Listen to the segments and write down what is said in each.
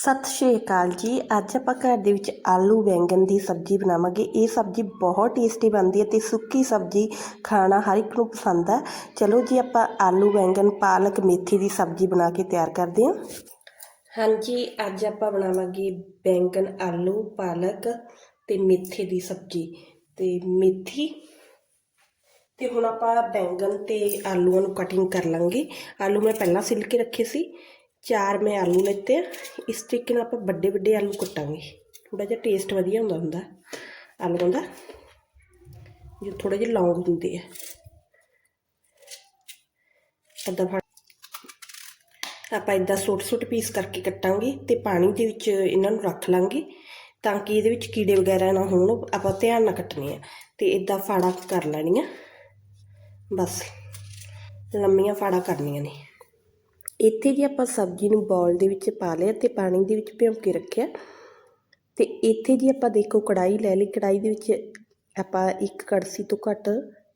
ਸਤਿ ਸ਼੍ਰੀ ਅਕਾਲ ਜੀ। ਅੱਜ ਆਪਾਂ ਘਰ ਦੇ ਵਿੱਚ ਆਲੂ, ਬੈਂਗਣ ਦੀ ਸਬਜ਼ੀ ਬਣਾਵਾਂਗੇ। ਇਹ ਸਬਜ਼ੀ ਬਹੁਤ ਟੇਸਟੀ ਬਣਦੀ ਹੈ ਤੇ ਸੁੱਕੀ ਸਬਜ਼ੀ ਖਾਣਾ ਹਰ ਇੱਕ ਨੂੰ ਪਸੰਦ ਹੈ। ਚਲੋ ਜੀ, ਆਪਾਂ ਆਲੂ, ਬੈਂਗਣ, ਪਾਲਕ, ਮੇਥੀ ਦੀ ਸਬਜ਼ੀ ਬਣਾ ਕੇ ਤਿਆਰ ਕਰਦੇ ਹਾਂ। ਹਾਂਜੀ, ਅੱਜ ਆਪਾਂ ਬਣਾਵਾਂਗੇ ਬੈਂਗਣ, ਆਲੂ, ਪਾਲਕ ਤੇ ਮੇਥੇ ਦੀ ਸਬਜ਼ੀ। ਤੇ ਮੇਥੀ ਤੇ ਹੁਣ ਆਪਾਂ ਬੈਂਗਣ ਤੇ ਆਲੂਆਂ ਨੂੰ ਕਟਿੰਗ ਕਰ ਲਾਂਗੇ। ਆਲੂ ਮੈਂ ਪਹਿਲਾਂ ਸਿਲ ਕੇ ਰੱਖੇ ਸੀ। ਚਾਰ ਮੈਂ ਆਲੂ ਲੈਤੇ ਆ। ਇਸ ਤਰੀਕੇ ਨਾਲ ਆਪਾਂ ਵੱਡੇ ਵੱਡੇ ਆਲੂ ਕੱਟਾਂਗੇ। ਥੋੜਾ ਜਿਹਾ ਟੇਸਟ ਵਧੀਆ ਹੁੰਦਾ ਹੁੰਦਾ। ਆਲੂਆਂ ਦਾ ਜੋ ਥੋੜੇ ਜਿਹੇ ਲੌਂਗ ਹੁੰਦੇ ਆ। ਅੱਧਾ ਫੜ ਆਪਾਂ ਇਦਾਂ ਛੋਟੇ ਛੋਟੇ ਪੀਸ ਕਰਕੇ ਕੱਟਾਂਗੇ ਤੇ ਪਾਣੀ ਦੇ ਵਿੱਚ ਇਹਨਾਂ ਨੂੰ ਰੱਖ ਲਾਂਗੇ ਤਾਂ ਕਿ ਇਹਦੇ ਵਿੱਚ ਕੀੜੇ ਵਗੈਰਾ ਨਾ ਹੋਣ। ਆਪਾਂ ਧਿਆਨ ਨਾਲ ਕੱਟਣੇ ਆ ਤੇ ਇਦਾਂ ਫਾੜਾ ਕਰ ਲੈਣੀਆਂ। ਬਸ, ਲੰਮੀਆਂ ਫਾੜਾ ਕਰਨੀਆਂ ਨੇ। ਇੱਥੇ ਜੇ ਆਪਾਂ ਸਬਜ਼ੀ ਨੂੰ ਬੌਲ ਦੇ ਵਿੱਚ ਪਾ ਲਿਆ ਤੇ ਪਾਣੀ ਦੇ ਵਿੱਚ ਭਿਉਂ ਕੇ ਰੱਖਿਆ, ਤੇ ਇੱਥੇ ਜੀ ਆਪਾਂ ਦੇਖੋ ਕੜਾਈ ਲੈ ਲਈ ਕੜਾਈ ਦੇ ਵਿੱਚ ਆਪਾਂ ਇੱਕ ਕੜਸੀ ਤੋਂ ਘੱਟ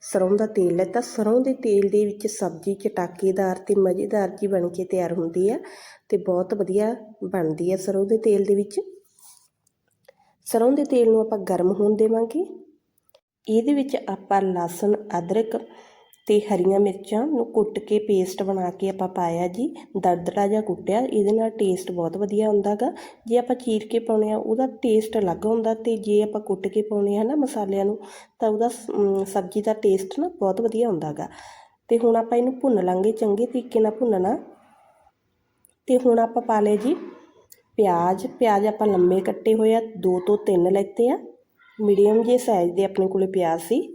ਸਰੋਂ ਦਾ ਤੇਲ ਲੈਤਾ। ਸਰੋਂ ਦੇ ਤੇਲ ਦੇ ਵਿੱਚ ਸਬਜ਼ੀ ਚਟਾਕੇਦਾਰ ਤੇ ਮਜ਼ੇਦਾਰ ਜੀ ਬਣ ਕੇ ਤਿਆਰ ਹੁੰਦੀ ਆ ਤੇ ਬਹੁਤ ਵਧੀਆ ਬਣਦੀ ਹੈ ਸਰੋਂ ਦੇ ਤੇਲ ਦੇ ਵਿੱਚ। ਸਰੋਂ ਦੇ ਤੇਲ ਨੂੰ ਆਪਾਂ ਗਰਮ ਹੋਣ ਦੇਵਾਂਗੇ। ਇਹਦੇ ਵਿੱਚ ਆਪਾਂ ਲਸਣ, ਅਦਰਕ ਅਤੇ ਹਰੀਆਂ ਮਿਰਚਾਂ ਨੂੰ ਕੁੱਟ ਕੇ ਪੇਸਟ ਬਣਾ ਕੇ ਆਪਾਂ ਪਾਇਆ ਜੀ। ਦਰਦੜਾ ਜਿਹਾ ਕੁੱਟਿਆ, ਇਹਦੇ ਨਾਲ ਟੇਸਟ ਬਹੁਤ ਵਧੀਆ ਹੁੰਦਾ ਗਾ ਜੇ ਆਪਾਂ ਚੀਰ ਕੇ ਪਾਉਣੇ ਆ, ਉਹਦਾ ਟੇਸਟ ਅਲੱਗ ਹੁੰਦਾ ਤੇ ਜੇ ਆਪਾਂ ਕੁੱਟ ਕੇ ਪਾਉਣੇ ਆ ਨਾ ਮਸਾਲਿਆਂ ਨੂੰ, ਤਾਂ ਉਹਦਾ ਸਬਜ਼ੀ ਦਾ ਟੇਸਟ ਨਾ ਬਹੁਤ ਵਧੀਆ ਹੁੰਦਾ ਗਾ ਤੇ ਹੁਣ ਆਪਾਂ ਇਹਨੂੰ ਭੁੰਨ ਲਾਂਗੇ ਚੰਗੇ ਤਰੀਕੇ ਨਾਲ ਭੁੰਨਣਾ। ਤੇ ਹੁਣ ਆਪਾਂ ਪਾ ਲਏ ਜੀ ਪਿਆਜ਼। ਪਿਆਜ਼ ਆਪਾਂ ਲੰਮੇ ਕੱਟੇ ਹੋਏ ਆ, ਦੋ ਤੋਂ ਤਿੰਨ ਲੈਤੇ ਆ। ਮੀਡੀਅਮ ਜੇ ਸਾਈਜ਼ ਦੇ ਆਪਣੇ ਕੋਲੇ ਪਿਆਜ਼ ਸੀ।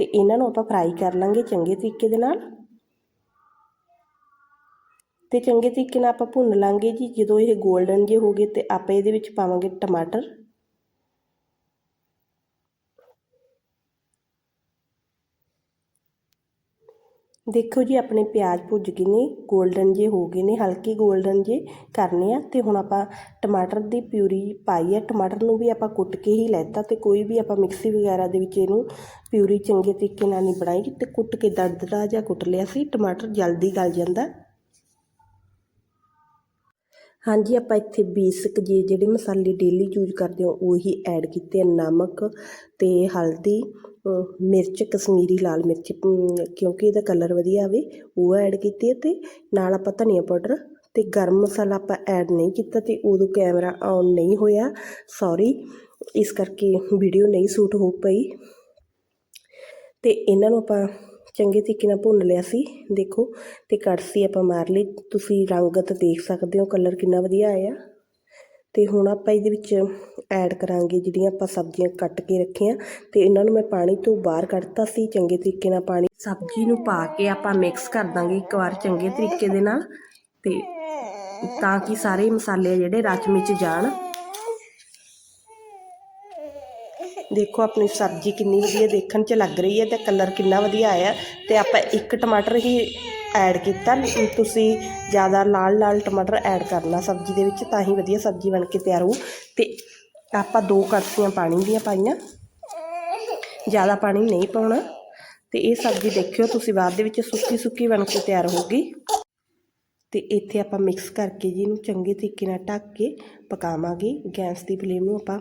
ਤੇ ਇਹਨਾਂ ਨੂੰ ਆਪਾਂ ਫਰਾਈ ਕਰ ਲਾਂਗੇ ਚੰਗੇ ਤਰੀਕੇ ਦੇ ਨਾਲ। ਤੇ ਚੰਗੇ ਤਰੀਕੇ ਨਾਲ ਆਪਾਂ ਭੁੰਨ ਲਾਂਗੇ ਜੀ, ਜਦੋਂ ਇਹ 골ਡਨ ਜੇ ਹੋ ਗਏ ਤੇ ਆਪਾਂ ਇਹਦੇ ਵਿੱਚ ਪਾਵਾਂਗੇ ਟਮਾਟਰ। ਦੇਖੋ ਜੀ, ਆਪਣੇ ਪਿਆਜ਼ ਭੁੱਜ ਗਏ ਨੇ 골ਡਨ ਜੇ ਹੋ ਗਏ ਨੇ, ਹਲਕੇ 골ਡਨ ਜੇ ਕਰਨੇ ਆ, ਤੇ ਹੁਣ ਆਪਾਂ ਟਮਾਟਰ ਦੀ ਪਿਊਰੀ ਪਾਈ ਆ। ਟਮਾਟਰ ਨੂੰ ਵੀ ਆਪਾਂ ਕੁੱਟ ਕੇ ਹੀ ਲੈਤਾ ਤੇ ਕੋਈ ਵੀ ਆਪਾਂ ਮਿਕਸੀ ਵਗੈਰਾ ਦੇ ਵਿੱਚ ਇਹਨੂੰ ਪਿਊਰੀ ਚੰਗੇ ਤਰੀਕੇ ਨਾਲ ਨਹੀਂ ਬਣਾਈ। ਤੇ ਕੁੱਟ ਕੇ ਦਰਦਰਾ ਜਿਹਾ ਕੁੱਟ ਲਿਆ ਸੀ, ਟਮਾਟਰ ਜਲਦੀ ਗਲ ਜਾਂਦਾ। ਹਾਂਜੀ, ਆਪਾਂ ਇੱਥੇ ਬੇਸਿਕ ਜੇ ਜਿਹੜੇ ਮਸਾਲੇ ਡੇਲੀ ਯੂਜ਼ ਕਰਦੇ ਹਾਂ, ਉਹੀ ਐਡ ਕੀਤੇ ਆ, ਨਮਕ ਤੇ ਹਲਦੀ। ਮਿਰਚ, ਕਸ਼ਮੀਰੀ ਲਾਲ ਮਿਰਚ ਕਿਉਂਕਿ ਇਹਦਾ ਕਲਰ ਵਧੀਆ ਆਵੇ, ਉਹ ਐਡ ਕੀਤੀ ਅਤੇ ਨਾਲ ਆਪਾਂ ਧਨੀਆ ਪਾਊਡਰ ਤੇ ਗਰਮ ਮਸਾਲਾ ਆਪਾਂ ਐਡ ਨਹੀਂ ਕੀਤਾ ਤੇ ਉਦੋਂ ਕੈਮਰਾ ਆਨ ਨਹੀਂ ਹੋਇਆ। ਸੌਰੀ ਇਸ ਕਰਕੇ ਵੀਡੀਓ ਨਹੀਂ ਸ਼ੂਟ ਹੋ ਪਈ। ਤੇ ਇਹਨਾਂ ਨੂੰ ਆਪਾਂ ਚੰਗੇ ਤਰੀਕੇ ਨਾਲ ਭੁੰਨ ਲਿਆ ਸੀ, ਦੇਖੋ, ਤੇ ਕੜਛੀ ਆਪਾਂ ਮਾਰ ਲਈ। ਤੁਸੀਂ ਰੰਗਤ ਦੇਖ ਸਕਦੇ ਹੋ ਕਲਰ ਕਿੰਨਾ ਵਧੀਆ ਆਇਆ। ਅਤੇ ਹੁਣ ਆਪਾਂ ਇਹਦੇ ਵਿੱਚ ਐਡ ਕਰਾਂਗੇ ਜਿਹੜੀਆਂ ਆਪਾਂ ਸਬਜ਼ੀਆਂ ਕੱਟ ਕੇ ਰੱਖੀਆਂ ਅਤੇ ਇਹਨਾਂ ਨੂੰ ਮੈਂ ਪਾਣੀ ਤੋਂ ਬਾਹਰ ਕੱਢਤਾ ਸੀ, ਚੰਗੇ ਤਰੀਕੇ ਨਾਲ ਪਾਣੀ ਸਬਜ਼ੀ ਨੂੰ ਪਾ ਕੇ ਆਪਾਂ ਮਿਕਸ ਕਰ ਦਾਂਗੇ ਇੱਕ ਵਾਰ ਚੰਗੇ ਤਰੀਕੇ ਦੇ ਨਾਲ ਅਤੇ ਤਾਂ ਕਿ ਸਾਰੇ ਮਸਾਲੇ ਜਿਹੜੇ ਰਚ ਵਿੱਚ ਜਾਣ। ਦੇਖੋ ਆਪਣੀ ਸਬਜ਼ੀ ਕਿੰਨੀ ਵਧੀਆ ਦੇਖਣ 'ਚ ਲੱਗ ਰਹੀ ਹੈ ਤੇ ਕਲਰ ਕਿੰਨਾ ਵਧੀਆ ਆਇਆ ਤੇ ਆਪਾਂ ਇੱਕ ਟਮਾਟਰ ਹੀ ਐਡ ਕੀਤਾ। ਤੁਸੀਂ ਜ਼ਿਆਦਾ ਲਾਲ ਲਾਲ ਟਮਾਟਰ ਐਡ ਕਰਨਾ ਸਬਜ਼ੀ ਦੇ ਵਿੱਚ, ਤਾਂ ਹੀ ਵਧੀਆ ਸਬਜ਼ੀ ਬਣ ਕੇ ਤਿਆਰ ਹੋਊ। ਤੇ ਆਪਾਂ ਦੋ ਕੜਛੀਆਂ ਪਾਣੀ ਦੀਆਂ ਪਾਈਆਂ। ਜ਼ਿਆਦਾ ਪਾਣੀ ਨਹੀਂ ਪਾਉਣਾ। ਤੇ ਇਹ ਸਬਜ਼ੀ ਦੇਖਿਓ, ਤੁਸੀਂ ਬਾਅਦ ਦੇ ਵਿੱਚ ਸੁੱਕੀ ਸੁੱਕੀ ਬਣ ਕੇ ਤਿਆਰ ਹੋਊਗੀ। ਤੇ ਇੱਥੇ ਆਪਾਂ ਮਿਕਸ ਕਰਕੇ ਜੀ ਇਹਨੂੰ ਚੰਗੇ ਤਰੀਕੇ ਨਾਲ ਢੱਕ ਕੇ ਪਕਾਵਾਂਗੇ। ਗੈਸ ਦੀ ਫਲੇਮ ਨੂੰ ਆਪਾਂ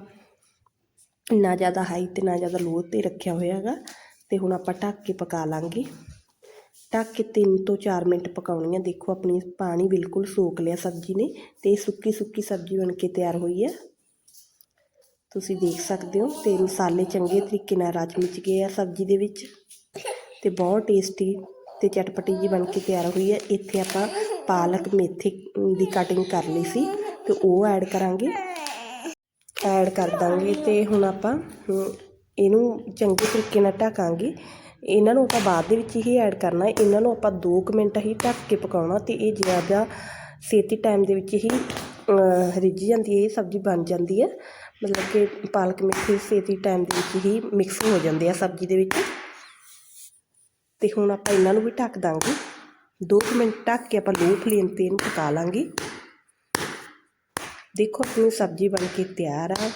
ਨਾ ਜ਼ਿਆਦਾ ਹਾਈ ਤੇ ਨਾ ਜ਼ਿਆਦਾ ਲੋ ਤੇ ਰੱਖਿਆ ਹੋਇਆ ਹੈਗਾ। ਤੇ ਹੁਣ ਆਪਾਂ ਢੱਕ ਕੇ ਪਕਾ ਲਾਂਗੇ। ਢੱਕ ਕੇ 3 ਤੋਂ 4 ਮਿੰਟ ਪਕਾਉਣੀ ਆ। ਦੇਖੋ, ਆਪਣੀ ਪਾਣੀ ਬਿਲਕੁਲ ਸੋਕ ਲਿਆ ਸਬਜ਼ੀ ਨੇ ਤੇ ਸੁੱਕੀ ਸੁੱਕੀ ਸਬਜ਼ੀ ਬਣ ਕੇ ਤਿਆਰ ਹੋਈ ਹੈ ਤੁਸੀਂ ਦੇਖ ਸਕਦੇ ਹੋ, ਤੇ ਮਸਾਲੇ ਚੰਗੇ ਤਰੀਕੇ ਨਾਲ ਰਚ ਮਿਚ ਗਏ ਆ ਸਬਜ਼ੀ ਦੇ ਵਿੱਚ ਤੇ ਬਹੁਤ ਟੇਸਟੀ ਤੇ ਚਟਪਟੀ ਜੀ ਬਣ ਕੇ ਤਿਆਰ ਹੋਈ ਹੈ ਇੱਥੇ ਆਪਾਂ ਪਾਲਕ ਮੇਥੀ ਦੀ ਕਟਿੰਗ ਕਰ ਲਈ ਸੀ ਤੇ ਉਹ ਐਡ ਕਰਾਂਗੇ। ਐਡ ਕਰ ਦਾਂਗੇ ਤੇ ਹੁਣ ਆਪਾਂ ਇਹਨੂੰ ਚੰਗੇ ਤਰੀਕੇ ਨਾਲ ਢਕਾਂਗੇ। ਇਹਨਾਂ ਨੂੰ ਆਪਾਂ ਬਾਅਦ ਦੇ ਵਿੱਚ ਹੀ ਐਡ ਕਰਨਾ ਹੈ। ਇਹਨਾਂ ਨੂੰ ਆਪਾਂ 2 ਮਿੰਟ ਹੀ ਢੱਕ ਕੇ ਪਕਾਉਣਾ ਤੇ ਇਹ ਜ਼ਿਆਦਾ ਛੇਤੀ ਟਾਈਮ ਦੇ ਵਿੱਚ ਹੀ ਰਿੱਝ ਜਾਂਦੀ ਹੈ, ਇਹ ਸਬਜ਼ੀ ਬਣ ਜਾਂਦੀ ਹੈ। ਮਤਲਬ ਕਿ ਪਾਲਕ ਮੇਥੀ ਛੇਤੀ ਟਾਈਮ ਦੇ ਵਿੱਚ ਹੀ ਮਿਕਸ ਹੋ ਜਾਂਦੇ ਆ ਸਬਜ਼ੀ ਦੇ ਵਿੱਚ। ਤੇ ਹੁਣ ਆਪਾਂ ਇਹਨਾਂ ਨੂੰ ਵੀ ਢੱਕ ਦਾਂਗੇ। 2 ਮਿੰਟ ਢੱਕ ਕੇ ਆਪਾਂ ਲੋ ਫਲੇਮ ਤੇ ਇਹਨੂੰ ਪਕਾ ਲਾਂਗੇ। ਦੇਖੋ ਆਪਣੀ ਸਬਜ਼ੀ ਬਣ ਕੇ ਤਿਆਰ ਆ।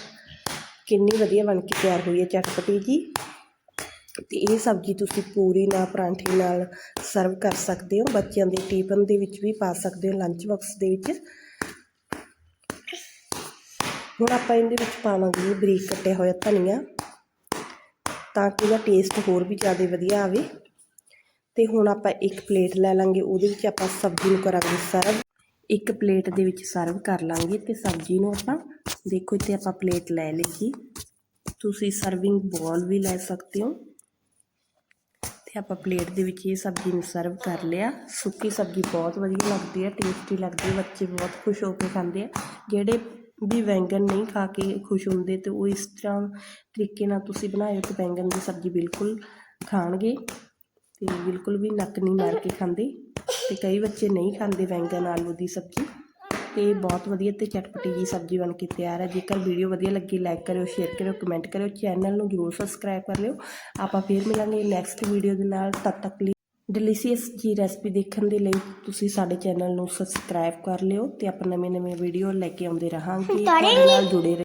ਕਿੰਨੀ ਵਧੀਆ ਬਣ ਕੇ ਤਿਆਰ ਹੋਈ ਹੈ ਚਟਪਟੀ ਜੀ। ਤੇ ਇਹ ਸਬਜ਼ੀ ਤੁਸੀਂ ਪੂਰੀ ਨਾਲ ਪਰਾਂਠੇ ਨਾਲ ਸਰਵ ਕਰ ਸਕਦੇ ਹੋ। ਬੱਚਿਆਂ ਦੇ ਟਿਫਨ ਦੇ ਵਿੱਚ ਵੀ ਪਾ ਸਕਦੇ ਹੋ ਲੰਚ ਬਾਕਸ ਦੇ ਵਿੱਚ। ਹੁਣ ਆਪਾਂ ਇਹਦੇ ਵਿੱਚ ਪਾਵਾਂਗੇ ਬਰੀਕ ਕੱਟਿਆ ਹੋਇਆ ਧਨੀਆ, ਤਾਂ ਕਿ ਇਹਦਾ ਟੇਸਟ ਹੋਰ ਵੀ ਜ਼ਿਆਦਾ ਵਧੀਆ ਆਵੇ। ਤੇ ਹੁਣ ਆਪਾਂ ਇੱਕ ਪਲੇਟ ਲੈ ਲਾਂਗੇ, ਉਹਦੇ ਵਿੱਚ ਆਪਾਂ ਸਬਜ਼ੀ ਨੂੰ ਕਰਾਂਗੇ ਸਰਵ। ਇੱਕ ਪਲੇਟ ਦੇ ਵਿੱਚ ਸਰਵ ਕਰ ਲਾਂਗੇ ਤੇ ਸਬਜ਼ੀ ਨੂੰ ਆਪਾਂ, ਦੇਖੋ ਇੱਥੇ ਆਪਾਂ ਪਲੇਟ ਲੈ ਲਈ ਤੁਸੀਂ ਸਰਵਿੰਗ ਬੋਲ ਵੀ ਲੈ ਸਕਦੇ ਹੋ। ਅਤੇ ਆਪਾਂ ਪਲੇਟ ਦੇ ਵਿੱਚ ਇਹ ਸਬਜ਼ੀ ਨੂੰ ਸਰਵ ਕਰ ਲਿਆ। ਸੁੱਕੀ ਸਬਜ਼ੀ ਬਹੁਤ ਵਧੀਆ ਲੱਗਦੀ ਹੈ ਟੇਸਟੀ ਲੱਗਦੀ ਹੈ, ਬੱਚੇ ਬਹੁਤ ਖੁਸ਼ ਹੋ ਕੇ ਖਾਂਦੇ ਆ। ਜਿਹੜੇ ਵੀ ਬੈਂਗਣ ਨਹੀਂ ਖਾ ਕੇ ਖੁਸ਼ ਹੁੰਦੇ ਅਤੇ ਉਹ ਇਸ ਤਰ੍ਹਾਂ ਤਰੀਕੇ ਨਾਲ ਤੁਸੀਂ ਬਣਾਇਓ ਅਤੇ ਬੈਂਗਣ ਦੀ ਸਬਜ਼ੀ ਬਿਲਕੁਲ ਖਾਣਗੇ ਅਤੇ ਬਿਲਕੁਲ ਵੀ ਨੱਕ ਨਹੀਂ ਮਾਰ ਕੇ ਖਾਂਦੇ ਅਤੇ ਕਈ ਬੱਚੇ ਨਹੀਂ ਖਾਂਦੇ ਬੈਂਗਣ ਆਲੂ ਦੀ ਸਬਜ਼ੀ। ਤੇ ਬਹੁਤ ਵਧੀਆ ਤੇ ਚਟਪਟੀ ਜੀ ਸਬਜ਼ੀ ਬਣ ਕੇ ਤਿਆਰ ਹੈ। ਜੇਕਰ ਵੀਡੀਓ ਵਧੀਆ ਲੱਗੀ ਲਾਈਕ ਕਰਿਓ ਸ਼ੇਅਰ ਕਰਿਓ ਕਮੈਂਟ ਕਰਿਓ ਚੈਨਲ ਨੂੰ ਜਰੂਰ ਸਬਸਕ੍ਰਾਈਬ ਕਰ ਲਿਓ। ਆਪਾਂ ਫੇਰ ਮਿਲਾਂਗੇ ਨੈਕਸਟ ਵੀਡੀਓ ਦੇ ਨਾਲ। ਤਦ ਤੱਕ ਲਈ ਡਿਲੀਸ਼ੀਅਸ ਜੀ ਰੈਸਪੀ ਦੇਖਣ ਦੇ ਲਈ ਤੁਸੀਂ ਸਾਡੇ ਚੈਨਲ ਨੂੰ ਸਬਸਕ੍ਰਾਈਬ ਕਰ ਲਿਓ ਤੇ ਆਪਾਂ ਨਵੇਂ ਨਵੇਂ ਵੀਡੀਓ ਲੈ ਕੇ ਆਉਂਦੇ ਰਹਾਂਗੇ। ਤੁਹਾਡੇ ਨਾਲ ਜੁੜੇ